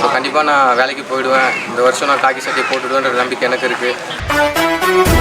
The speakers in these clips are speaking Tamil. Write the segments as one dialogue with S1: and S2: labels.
S1: ஸோ கண்டிப்பாக நான் வேலைக்கு போயிடுவேன். இந்த வருஷம் நான் காக்கி சட்டையை போட்டுடுவேன்ற நம்பிக்கை எனக்கு இருக்குது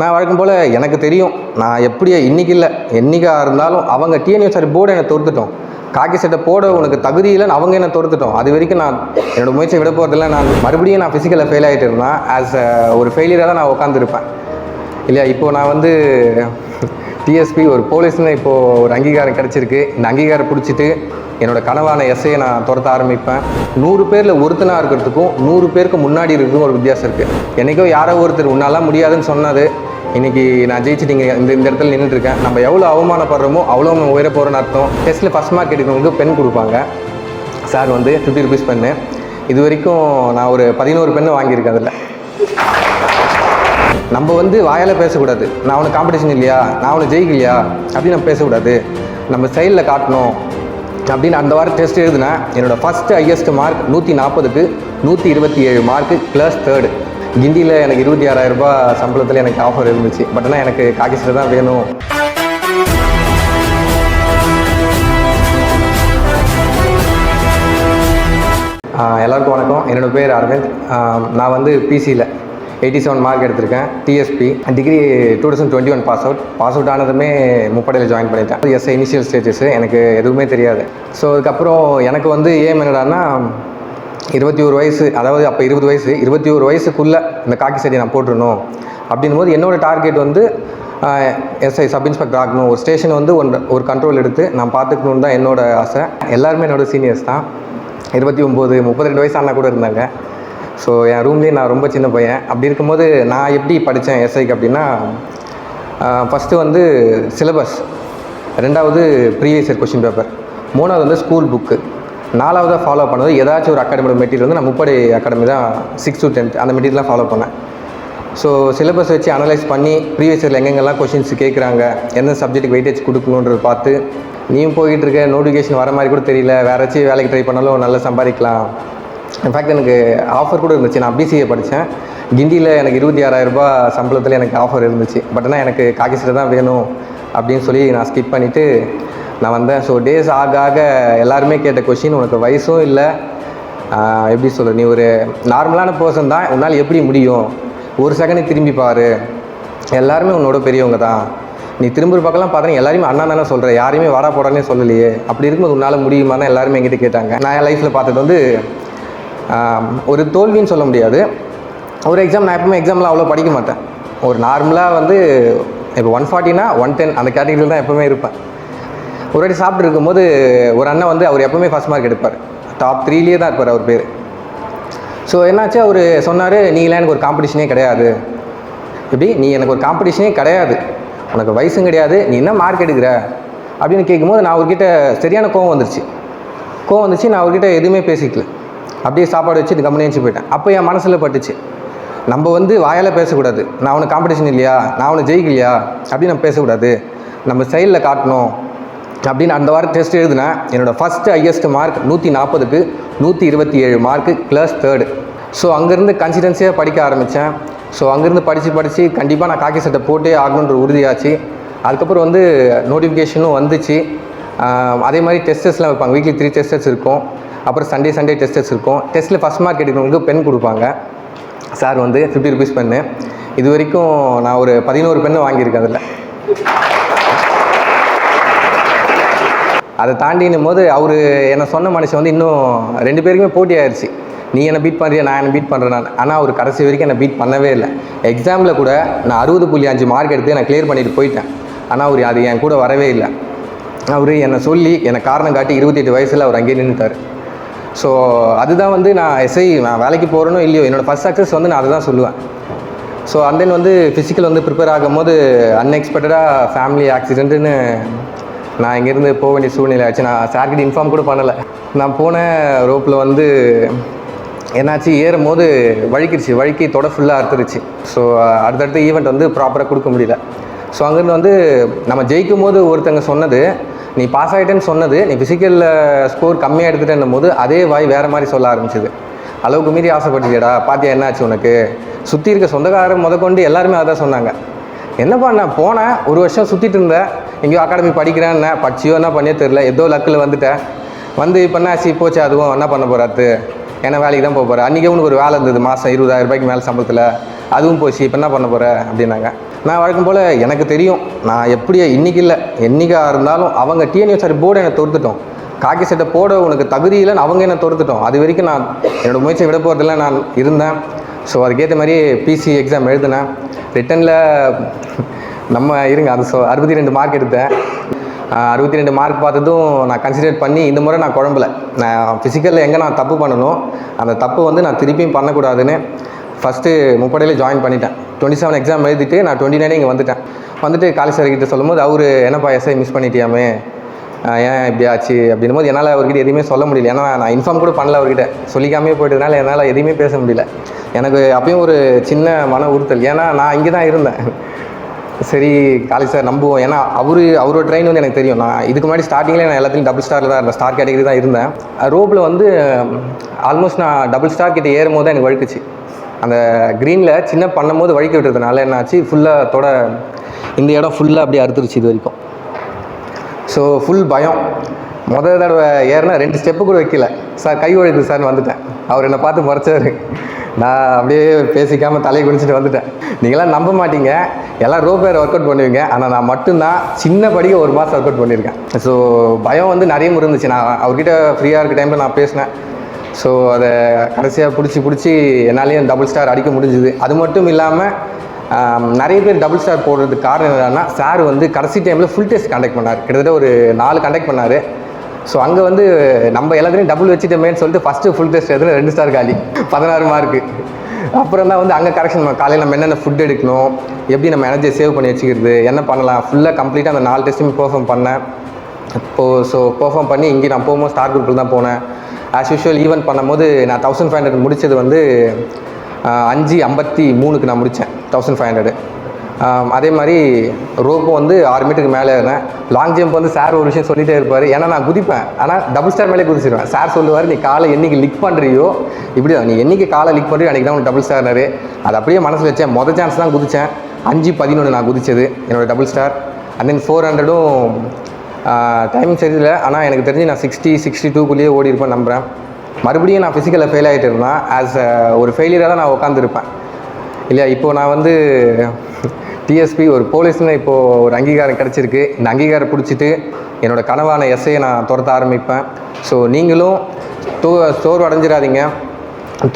S1: நான் வழக்கம் போல் எனக்கு தெரியும். நான் எப்படியோ இன்றைக்கி இல்லை. என்றைக்காக இருந்தாலும் அவங்க டிஎன்யூஎஸ்ஆர் போர்டு என்னை தோர்த்துட்டோம் காக்கி சட்டை போட உனக்கு தகுதி இல்லைன்னு அவங்க என்ன தோர்த்துட்டோம் அது வரைக்கும் நான் என்னோடய முயற்சியை விட போகிறதில்ல நான் மறுபடியும் நான் ஃபிசிக்கலில் ஃபெயில் ஆகிட்டு இருந்தேன் ஆஸ் ஒரு ஃபெயிலியராக தான் நான் உட்காந்துருப்பேன் இல்லையா? இப்போது நான் வந்து டிஎஸ்பி ஒரு போலீஸ்னு இப்போது ஒரு அங்கீகாரம் கிடச்சிருக்கு. இந்த அங்கீகாரம் பிடிச்சிட்டு என்னோட கனவான எஸ்ஐயை நான் துரத்த ஆரம்பிப்பேன். நூறு பேரில் ஒருத்தனாக இருக்கிறதுக்கும் நூறு பேருக்கு முன்னாடி இருக்கிறதுக்கும் ஒரு வித்தியாசம் இருக்குது என்றைக்கோ யாரோ ஒருத்தர் உன்னாலாம் முடியாதுன்னு சொன்னது. இன்றைக்கி நான் ஜெயிச்சிட்டிங்க இந்த இந்த இடத்துல நின்றுட்டுருக்கேன் நம்ம எவ்வளோ அவமானப்படுறோமோ அவ்வளோ நம்ம உயர போகிறோன்னு அர்த்தம். டெஸ்ட்டில் ஃபஸ்ட் மார்க் எடுக்கிறவங்களுக்கு பென் கொடுப்பாங்க. சார் வந்து ஃபிஃப்டி ருபீஸ் பெண்ணு. இது வரைக்கும் நான் ஒரு பதினோரு பெண்ணு வாங்கியிருக்கேன் அதில். நம்ம வந்து வாயால் பேசக்கூடாது. நான் அவனுக்கு காம்படிஷன் இல்லையா? நான் அவனை ஜெயிக்கலையா? அப்படின்னு நம்ம பேசக்கூடாது. நம்ம சைடில் காட்டணும். அப்படின்னு அந்த வாரம் டெஸ்ட் எழுதுனேன் என்னோடய ஃபஸ்ட்டு ஹையஸ்ட் மார்க் நூற்றி நாற்பதுக்கு நூற்றி இருபத்தி ஏழு மார்க்கு ப்ளஸ் தேர்டு கிண்டியில் எனக்கு இருபத்தி ஆறாயிரரூபா சம்பளத்தில் எனக்கு ஆஃபர் இருந்துச்சு. பட் ஆனால் எனக்கு காகிசில் தான் வேணும். எல்லாருக்கும் வணக்கம். என்னோட பேர் அரவிந்த். நான் வந்து பிசியில் எயிட்டி செவன் மார்க் எடுத்திருக்கேன் DSP degree two thousand twenty one pass out pass out ஆனதுமே முப்படையில் ஜாயின் பண்ணிட்டேன். எஸ் இனிஷியல் ஸ்டேஜஸ் எனக்கு எதுவுமே தெரியாது. ஸோ அதுக்கப்புறம் எனக்கு வந்து ஏம் என்னடான்னா இருபத்தி ஒரு வயசு அதாவது அப்போ இருபது வயசு இருபத்தி ஒரு வயசுக்குள்ளே இந்த காக்கி சட்டை நான் போட்டுருணும் அப்படின் போது என்னோடய டார்கெட் வந்து எஸ்ஐ சப் இன்ஸ்பெக்டர் ஆகணும். ஒரு ஸ்டேஷன் வந்து ஒன்று ஒரு கண்ட்ரோல் எடுத்து நான் பார்த்துக்கணுன்னு தான் என்னோடய ஆசை. எல்லாருமே என்னோட சீனியர்ஸ் தான். இருபத்தி ஒம்பது முப்பத்தி ரெண்டு வயசு அண்ணா கூட இருந்தாங்க. ஸோ என் ரூம்லேயே நான் ரொம்ப சின்ன பையன். அப்படி இருக்கும்போது நான் எப்படி படித்தேன் எஸ்ஐக்கு அப்படின்னா ஃபஸ்ட்டு வந்து சிலபஸ் ரெண்டாவது ப்ரீவியஸ் இயர் கொஷின் பேப்பர் மூணாவது வந்து ஸ்கூல் புக்கு நாலாவதாக ஃபாலோ பண்ணது ஏதாச்சும் ஒரு அகாடமியோட மெட்டீரியல் வந்து நான் முப்படை அகாடமி தான் சிக்ஸ் டு டென்த் அந்த மெட்டீரியல்லாம் ஃபாலோ பண்ணேன். ஸோ சிலபஸ் வச்சு அனலைஸ் பண்ணி ப்ரீவியஸ் இயரில் எங்கெங்கெல்லாம் கொஷின்ஸ் கேட்குறாங்க எந்த சப்ஜெக்ட்டுக்கு வெயிட்டேஜ் கொடுக்கணுன்றது பார்த்து நீயும் போயிட்டு இருக்க நோட்டிஃபிகேஷன் வர மாதிரி கூட தெரியல வேற ஏதாச்சும் வேலைக்கு ட்ரை பண்ணாலும் நல்லா சம்பாதிக்கலாம் இன்ஃபேக்ட் எனக்கு ஆஃபர் கூட இருந்துச்சு. நான் பிசிஏ படித்தேன் கிண்டியில் எனக்கு இருபத்தி ஆறாயிரம் ரூபாய் சம்பளத்தில் எனக்கு ஆஃபர் இருந்துச்சு. பட் ஆனால் எனக்கு காகிசில் தான் வேணும் அப்படின்னு சொல்லி நான் ஸ்கிப் பண்ணிவிட்டு நான் வந்தேன். ஸோ டேஸ் ஆக ஆக எல்லாருமே கேட்ட கொஷின் உனக்கு வயசும் இல்லை. எப்படி சொல்கிறது நீ ஒரு நார்மலான பர்சன் தான். உன்னால் எப்படி முடியும்? ஒரு செகண்ட் திரும்பி பாரு. எல்லாருமே உன்னோட பெரியவங்க தான். நீ திரும்ப பக்கம்லாம் பார்த்தா எல்லாருமே அண்ணா தானே சொல்கிற யாரையுமே வாடா போடானே சொல்லலையே. அப்படி இருக்கும்போது உன்னால் முடியுமா தான் எல்லாருமே என்கிட்ட கேட்டாங்க. நான் என் லைஃப்பில் பார்த்தது வந்து ஒரு தோல்வின்னு சொல்ல முடியாது. ஒரு எக்ஸாம் நான் எப்பவுமே எக்ஸாம்லாம் அவ்வளோ படிக்க மாட்டேன். ஒரு நார்மலாக வந்து இப்போ ஒன் ஃபார்ட்டினா ஒன் டென் அந்த கேட்டகரியில் தான் எப்பவுமே இருப்பேன். ஒரு வாட்டி சாப்பிட்டு இருக்கும்போது ஒரு அண்ணன் வந்து அவர் எப்பவுமே ஃபஸ்ட் மார்க் எடுப்பார். டாப் த்ரீலேயே தான் இருப்பார் அவர் பேர். ஸோ என்னாச்சு? அவர் சொன்னார் நீங்களாம் எனக்கு ஒரு காம்படிஷனே கிடையாது. எப்படி? நீ எனக்கு ஒரு காம்படிஷனே கிடையாது. உனக்கு வயசும் கிடையாது. நீ என்ன மார்க் எடுக்கிற? அப்படின்னு கேட்கும்போது நான் அவர்கிட்ட சரியான கோவம் வந்துருச்சு. கோவம் வந்துச்சு. நான் அவர்கிட்ட எதுவுமே பேசிக்கல. அப்படியே சாப்பாடு வச்சு கம்பெனி வச்சு போயிட்டேன். அப்போ என் மனசில் பட்டுச்சு. நம்ம வந்து வாயால் பேசக்கூடாது. நான் அவனுக்கு காம்படிஷன் இல்லையா? நான் அவனை ஜெயிக்கலையா? அப்படின்னு நம்ம பேசக்கூடாது. நம்ம செயலில் காட்டணும். அப்படின்னு அந்த வாரம் டெஸ்ட் எழுதினேன். என்னோடய ஃபஸ்ட்டு ஹையஸ்ட் மார்க் நூற்றி நாற்பதுக்கு நூற்றி இருபத்தி ஏழு மார்க்கு கிளாஸ் தேர்டு ஸோ அங்கேருந்து கன்சிடென்சியாக படிக்க ஆரம்பித்தேன் ஸோ அங்கேருந்து படித்து படித்து கண்டிப்பாக நான் காக்கி சட்டை போட்டே ஆகணுன்ற உறுதியாச்சு. அதுக்கப்புறம் வந்து நோட்டிஃபிகேஷனும் வந்துச்சு. அதே மாதிரி டெஸ்டர்ஸ்லாம் வைப்பாங்க. வீக்லி த்ரீ டெஸ்டர்ஸ் இருக்கும். அப்புறம் சண்டே சண்டே டெஸ்டர்ஸ் இருக்கும் டெஸ்ட்டில் ஃபஸ்ட் மார்க் எடுக்கிறவங்களுக்கு பென் கொடுப்பாங்க. சார் வந்து ஃபிஃப்டி ருபீஸ் பென்னு இது வரைக்கும் நான் ஒரு பதினோரு பெண்ணு வாங்கியிருக்கேன் அதில். அதை தாண்டினும் போது அவர் என்னை சொன்ன மனுஷன் வந்து இன்னும் ரெண்டு பேருக்குமே போட்டி ஆயிடுச்சு நீ என்னை பீட் பண்ணுறியா நான் என்ன பீட் பண்ணுறேன் நான். ஆனால் அவர் கடைசி வரைக்கும் என்னை பீட் பண்ணவே இல்லை. எக்ஸாமில் கூட நான் அறுபது புள்ளி அஞ்சு மார்க் எடுத்து நான் கிளியர் பண்ணிட்டு போயிட்டேன். ஆனால் அவர் அது என் கூட வரவே இல்லை. அவர் என்னை சொல்லி என்னை காரணம் காட்டி இருபத்தெட்டு வயசில் அவர் அங்கேயே நின்றுட்டார் ஸோ அதுதான் வந்து நான் எஸ்ஐ நான் வேலைக்கு போகிறேனோ இல்லையோ என்னோடய ஃபஸ்ட் சக்ஸஸ் வந்து நான் அதை தான் சொல்லுவேன். ஸோ அண்ட் தென் வந்து ஃபிசிக்கல் வந்து ப்ரிப்பேர் ஆகும்போது அன்எக்ஸ்பெக்டடாக ஃபேமிலி ஆக்சிடென்ட்டுன்னு நான் இங்கேருந்து போக வேண்டிய சூழ்நிலை ஆச்சு. நான் சார்கிட்ட இன்ஃபார்ம் கூட பண்ணலை. நான் போன ரோப்பில் வந்து என்னாச்சு ஏறும் போது வழுக்கிடுச்சு வழுக்கி தொட ஃபுல்லாக அறுத்துருச்சு. ஸோ அடுத்தடுத்த ஈவெண்ட் வந்து ப்ராப்பராக கொடுக்க முடியல. ஸோ அங்கேருந்து வந்து நம்ம ஜெயிக்கும் போது ஒருத்தங்க சொன்னது நீ பாஸ் ஆகிட்டேன்னு சொன்னது நீ ஃபிசிக்கலில் ஸ்கோர் கம்மியாக எடுத்துட்டேன்னும் போது அதே வாய் வேறு மாதிரி சொல்ல ஆரம்பிச்சது. அளவுக்கு மீறி ஆசைப்பட்டுச்சுடா பாத்தியா என்னாச்சு உனக்கு? சுற்றி இருக்க சொந்தக்காரர் முதற்கொண்டு எல்லாருமே அதான் சொன்னாங்க. என்னப்பா நான் போனேன் ஒரு வருஷம் சுற்றிட்டு இருந்தேன் எங்கேயோ அகாடமி படிக்கிறேன்னு படிச்சியோ என்ன பண்ணியே தெரில ஏதோ லக்கில் வந்துட்டேன் வந்து இப்போ என்ன ஆச்சு? போச்சு அதுவும் என்ன பண்ண போகிறாத்து ஏன்னா வேலைக்கு தான் போக போகிறேன் அன்றைக்கே உனக்கு ஒரு வேலை இருந்தது மாதம் இருபதாயிரம் ரூபாய்க்கு மேலே சம்பளத்தில். அதுவும் போச்சு இப்போ என்ன பண்ண போகிற அப்படின்னாங்க. நான் வழக்கம் போல் எனக்கு தெரியும். நான் எப்படி இன்றைக்கி இல்லை. என்றைக்காக இருந்தாலும் அவங்க டிஎன்யூஎஸ்ஆர் போர்டு என்னை தொடுத்துட்டோம். காக்கி சட்டை போட உனக்கு தகுதி இல்லைன்னு அவங்க என்னை தொடுத்துட்டோம். அது வரைக்கும் நான் என்னோடய முயற்சியை விட போகிறதில்ல நான் இருந்தேன். ஸோ அதுக்கேற்ற மாதிரி பிசி எக்ஸாம் எழுதினேன். ரிட்டனில் நம்ம இருங்க அது ஸோ அறுபத்தி ரெண்டு மார்க் எடுத்தேன். அறுபத்தி ரெண்டு மார்க் பார்த்ததும் நான் கன்சிடர் பண்ணி இந்த முறை நான் குழம்பல. நான் ஃபிசிக்கலில் எங்கே நான் தப்பு பண்ணணும்? அந்த தப்பு வந்து நான் திருப்பியும் பண்ணக்கூடாதுன்னு ஃபஸ்ட்டு முப்படையில் ஜாயின் பண்ணிட்டேன். டுவெண்ட்டி செவன் எக்ஸாம் எழுதிட்டு நான் டுவெண்ட்டி நைனே இங்கே வந்துட்டேன். வந்துட்டு காலேஜ் சார் கிட்ட சொல்லும்போது அவர் என்னப்பா எஸ்ஐ மிஸ் பண்ணிட்டியாமே? ஏன் இப்படி ஆச்சு? அப்படின்னும் போது என்னால் அவர்கிட்ட எதுவுமே சொல்ல முடியல. ஏன்னா நான் இன்ஃபார்ம் கூட பண்ணல அவர்கிட்ட. சொல்லிக்காமே போயிட்டதுனால என்னால் எதுவுமே பேச முடியல. எனக்கு அப்பயும் ஒரு சின்ன மன உறுத்தல். ஏன்னா நான் இங்கே தான் இருந்தேன். சரி காலேஜ் சார் நம்புவோம். ஏன்னா அவரு அவரோட ட்ரெயின் வந்து எனக்கு தெரியும். நான் இதுக்கு முன்னாடி ஸ்டார்டிங்கில் நான் எல்லாத்தையும் டபுள் ஸ்டாரில் தான் இருந்தேன். ஸ்டார் கேட்டகரி தான் இருந்தேன். ரோப்பில் வந்து ஆல்மோஸ்ட் நான் டபுள் ஸ்டார் கிட்டே ஏறும் போது தான் எனக்கு வழுக்குச்சு. அந்த க்ரீனில் சின்ன பண்ணும்போது வழுக்கி விட்டுறதுனால என்னாச்சு? ஃபுல்லாக தொட இந்த இடம் ஃபுல்லாக அப்படியே அறுத்துருச்சு இது வரைக்கும். ஸோ ஃபுல் பயம். முதல் தடவை ஏறினா ரெண்டு ஸ்டெப்பு கூட வைக்கல. சார் கை வழுக்குது சார்னு வந்துட்டேன். அவர் என்னை பார்த்து முறைச்சார். நான் அப்படியே பேசிக்காமல் தலையை குடிச்சிட்டு வந்துட்டேன். நீங்களாம் நம்ப மாட்டீங்க. எல்லாம் ரோ பேர் ஒர்க் அவுட் பண்ணுவீங்க. ஆனால் நான் மட்டும்தான் சின்ன படிக்க ஒரு மாதம் ஒர்க் அவுட் பண்ணியிருக்கேன். ஸோ பயம் வந்து நிறைய இருந்துச்சு. நான் அவர்கிட்ட ஃப்ரீயாக இருக்க டைமில் நான் பேசினேன். ஸோ அதை கடைசியாக பிடிச்சி பிடிச்சி என்னாலேயும் டபுள் ஸ்டார் அடிக்க முடிஞ்சுது. அது மட்டும் இல்லாமல் நிறைய பேர் டபுள் ஸ்டார் போடுறதுக்கு காரணம் என்னென்னா சார் வந்து கடைசி டைமில் ஃபுல் டெஸ்ட் கண்டக்ட் பண்ணார். கிட்டத்தட்ட ஒரு நாலு கண்டக்ட் பண்ணார். ஸோ அங்கே வந்து நம்ம எல்லாத்துலேயும் டபுள் வச்சுட்டோமேன்னு சொல்லிட்டு ஃபஸ்ட்டு ஃபுல் டெஸ்ட் எதுனா ரெண்டு ஸ்டார் காலி. பதினாறு மார்க்கு அப்புறம் தான் வந்து அங்கே கரெக்ஷன் காலையில் நம்ம என்னென்ன ஃபுட் எடுக்கணும் எப்படி நம்ம எனர்ஜியை சேவ் பண்ணி வச்சுக்கிறது என்ன பண்ணலாம். ஃபுல்லாக கம்ப்ளீட்டாக அந்த நாலு டெஸ்ட்டுமே பெர்ஃபார்ம் பண்ணேன். இப்போது ஸோ பெர்ஃபார்ம் பண்ணி இங்கே நான் போகும்போது ஸ்டார் குரூப்பில் தான் போனேன். ஆஸ் யூஷுவல் ஈவெண்ட் பண்ணும்போது நான் தௌசண்ட் ஃபைவ் ஹண்ட்ரட் முடித்தது வந்து அஞ்சு ஐம்பத்தி மூணுக்கு நான் முடித்தேன் தௌசண்ட் ஃபைவ் ஹண்ட்ரடு அதே மாதிரி ரோப்பும் வந்து ஆறு மீட்டருக்கு மேலே இருந்தேன் லாங் ஜம்ப் வந்து சார் ஒரு விஷயம் சொல்லிகிட்டே இருப்பார். ஏன்னா நான் குதிப்பேன். ஆனால் டபுள் ஸ்டார் மேலே குதிச்சிருவேன். சார் சொல்லுவார் நீ காலை என்னைக்கு லிக் பண்ணுறியோ இப்படி நீ என்னைக்கு காலை லிக் பண்ணுறியோ அன்றைக்கி தான் உனக்கு டபுள் ஸ்டார்னாரு அது அப்படியே மனசில் வச்சேன். மொதல் சான்ஸ் தான் குதித்தேன் அஞ்சு பதினொன்று நான் குதித்தது என்னோட double star and then four ஹண்ட்ரடும் timing சரியில்லை. ஆனால் எனக்கு தெரிஞ்சு நான் சிக்ஸ்டி சிக்ஸ்டி டூக்குள்ளேயே ஓடி இருப்பேன் நம்புகிறேன் மறுபடியும் நான் ஃபிசிக்கலில் ஃபெயில் ஆகிட்டு இருந்தேன் ஆஸ் ஒரு ஃபெயிலியராக தான் நான் உட்காந்துருப்பேன் இல்லையா இப்போது நான் வந்து டிஎஸ்பி ஒரு போலீஸ்னு இப்போது ஒரு அங்கீகாரம் கிடச்சிருக்கு. இந்த அங்கீகாரம் பிடிச்சிட்டு என்னோடய கனவான எஸ்ஐயை நான் துரத்த ஆரம்பிப்பேன். ஸோ நீங்களும் தோ சோர்வு அடைஞ்சிடாதீங்க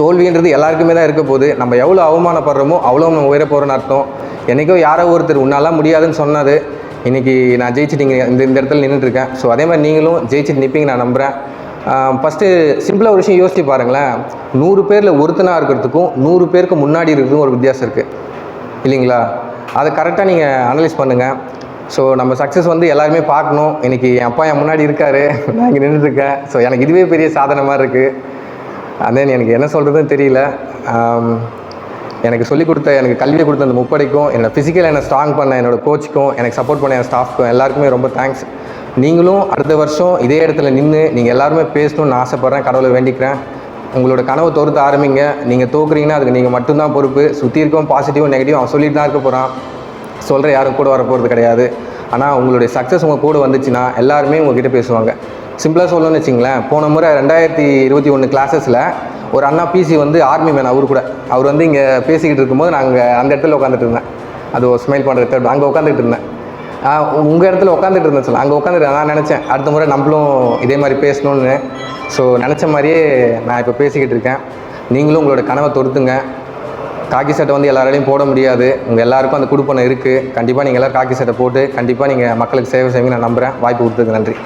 S1: தோல்வின்றது எல்லாருக்குமே தான் இருக்க போகுது. நம்ம எவ்வளோ அவமானப்படுறோமோ அவ்வளோ நம்ம உயர போகிறோன்னு அர்த்தம். என்றைக்கோ யாரோ ஒருத்தர் உன்னால் முடியாதுன்னு சொன்னது இன்றைக்கி நான் ஜெயிச்சிட்டீங்க இந்த இந்த இடத்துல நின்றுட்டுருக்கேன் ஸோ அதே மாதிரி நீங்களும் ஜெயிச்சுட்டு நிற்பீங்க நான் நம்புகிறேன் ஃபஸ்ட்டு சிம்பிளாக ஒரு விஷயம் யோசிச்சு பாருங்களேன். நூறு பேரில் ஒருத்தனாக இருக்கிறதுக்கும் நூறு பேருக்கு முன்னாடி இருக்கிறதுக்கும் ஒரு வித்தியாசம் இருக்குது இல்லைங்களா? அதை கரெக்டாக நீங்கள் அனலைஸ் பண்ணுங்கள் ஸோ நம்ம சக்ஸஸ் வந்து எல்லாருமே பார்க்கணும். இன்றைக்கி என் அப்பா என் முன்னாடி இருக்கார். நான் இங்கே நின்றுட்டுருக்கேன் ஸோ எனக்கு இதுவே பெரிய சாதனை மாதிரி இருக்குது அதே எனக்கு என்ன சொல்கிறதுன்னு தெரியல. எனக்கு சொல்லிக் கொடுத்த எனக்கு கல்வியை கொடுத்த அந்த முப்படைக்கும் என்னை ஃபிசிக்கலாக என்னை ஸ்ட்ராங் பண்ண என்னோட கோச்சுக்கும் எனக்கு சப்போர்ட் பண்ண என் ஸ்டாஃப்க்கும் எல்லாருக்குமே ரொம்ப தேங்க்ஸ் நீங்களும் அடுத்த வருஷம் இதே இடத்துல நின்று நீங்கள் எல்லாருமே பேசணும்னு ஆசைப்பட்றேன் கடவுளை வேண்டிக்கிறேன். உங்களோட கனவை தோறுத்த ஆரம்பிங்க. நீங்கள் தோக்குறீங்கன்னா அதுக்கு நீங்கள் மட்டும்தான் பொறுப்பு. சுற்றி இருக்கவும் பாசிட்டிவும் நெகட்டிவ் அவன் சொல்லிட்டு தான் இருக்க போகிறான் சொல்கிற யாரும் கூட வர போகிறது கிடையாது. ஆனால் உங்களுடைய சக்ஸஸ் உங்கள் கூட வந்துச்சுன்னா எல்லாருமே உங்ககிட்ட பேசுவாங்க. சிம்பிளாக சொல்லணும்னு வச்சிங்களேன் போன முறை ரெண்டாயிரத்தி இருபத்தி ஒன்று கிளாஸஸில் ஒரு அண்ணா பிசி வந்து ஆர்மி மேன் அவர் கூட. அவர் வந்து இங்கே பேசிக்கிட்டு இருக்கும்போது நாங்கள் அந்த இடத்துல உட்காந்துட்டு இருந்தேன். அது ஒரு ஸ்மைல் இடத்துல அங்கே உட்காந்துட்டு இருந்தேன். உங்கள் இடத்துல உட்காந்துட்டு இருந்தேன் சொல்ல அங்கே உட்காந்துட்டு நான் நினச்சேன் அடுத்த முறை நம்மளும் இதே மாதிரி பேசணும்னு. ஸோ நினச்ச மாதிரியே நான் இப்போ பேசிக்கிட்டு இருக்கேன். நீங்களும் உங்களோட கனவை தொடுத்துங்க. காக்கி சட்டை வந்து எல்லாராலையும் போட முடியாது. உங்கள் எல்லாருக்கும் அந்த குடுப்பணம் இருக்குது கண்டிப்பாக நீங்கள் எல்லோரும் காக்கி சட்டை போட்டு கண்டிப்பாக நீங்கள் மக்களுக்கு சேவை செய்வீங்க நான் நம்புகிறேன் வாய்ப்பு கொடுத்ததுக்கு நன்றி.